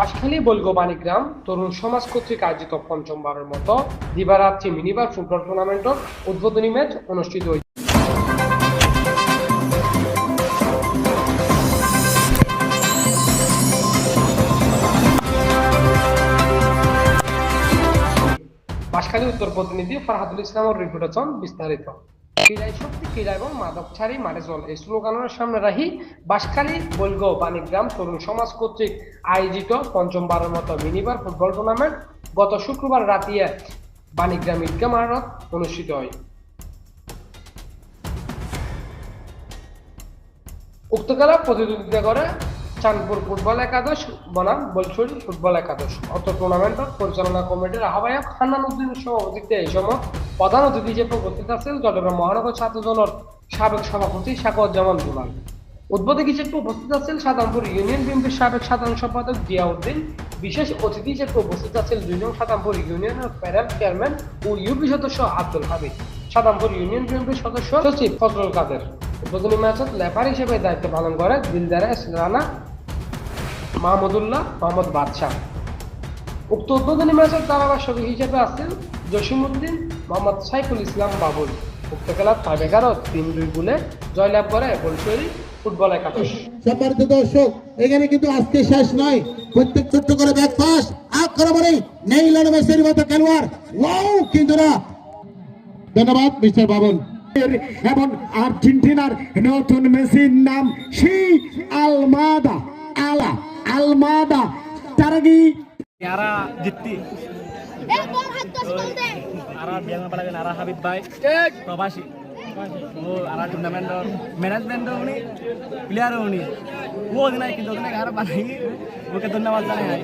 বাঁশখালী বলগো বাণীগ্রাম তরুণ সমাজ কর্তৃক আয়োজিত পঞ্চমবারের মতো দিবারাত্রি মিনিবার ফুটবল টুর্নামেন্টের উদ্বোধনী ম্যাচ অনুষ্ঠিত হয়েছে। বাঁশখালী উত্তর প্রতিনিধি ফরহাদুল ইসলামের রিপোর্টেশন বিস্তারিত। ক্রীড়ায় শক্তি, ক্রীড়া এবং মাদক ছাড়ি মাঠে চল। এই স্লোগানের সামনে রাখি, বাঁশখালী, বলগো, বাণীগ্রাম, তরুণ সমাজ কর্তৃক আয়োজিত পঞ্চমবারের মতো মিনিবার ফুটবল টুর্নামেন্ট গত শুক্রবার রাতিয়ে বাণীগ্রাম ঈদগা মাঠত অনুষ্ঠিত হয়। উক্ত খেলা প্রতিযোগিতা করে চাঁদপুর ফুটবল একাদশ, বনাম বলছড়ি ফুটবল একাদশ। অত টুর্নামেন্টের পরিচালনা কমিটির আহ্বায়ক হান্নান উদ্দিনের সভাপতিত্বে এই সময় প্রধান অতিথি হিসেবে উপস্থিত আছেন চট্টগ্রাম মহানগর ছাত্র দলের সাবেক সভাপতি শাকরুজ্জামান দুলাল। উদ্বোধক হিসেবে উপস্থিত আছেন সাধারণপুর ইউনিয়ন বিএনপির সাবেক সাধারণ সম্পাদক জিয়াউদ্দিন। বিশেষ অতিথি হিসেবে উপস্থিত আছেন দুইজন সাধারণপুর ইউনিয়নের প্যানেল চেয়ারম্যান ও ইউপি সদস্য আব্দুল হামিদ। সাধারণপুর ইউনিয়ন বিএনপির সদস্য সচিব ফজলুল কাদের। উদ্বোধনী ম্যাচত লেফার হিসেবে দায়িত্ব পালন করে দিলদারা রানা মাহমুদুল্লাহ মোহাম্মদ বাদশাহ। উক্ত উদ্বোধনী ম্যাচের ধারাভাষ্যক হিসেবে আছেন জসিমউদ্দিন, মোহাম্মদ সাইফুল ইসলাম বাবুল। উক্ত খেলার টাইব্রেকারত তিন দুই গোলে জয়লাভ করে বলশরী ফুটবল একাদশ। সম্মানিত দর্শক, এখানে কিন্তু আজকে শেষ নয়। প্রত্যেক ছোট্ট করে ব্যাক পাস আক্রমণে মেসির মতো খেলোয়াড়। ওয়াও, কিন্তু না। ধন্যবাদ, মিস্টার বাবন এবং আর্জেন্টিনার নতুন মেসির নাম সেই আলমাদা আরা জিত্তি। আরা বিয়াং পালাগেন আরা হাবিব ভাই প্রবাসী। ও আরা টুর্নামেন্টর ম্যানেজমেন্ট উনি প্লেয়ার উনি। ও অধিনায়ক কিন্তু অধিনায়ক আরা বানাই ওকে ধন্যবাদ জানাই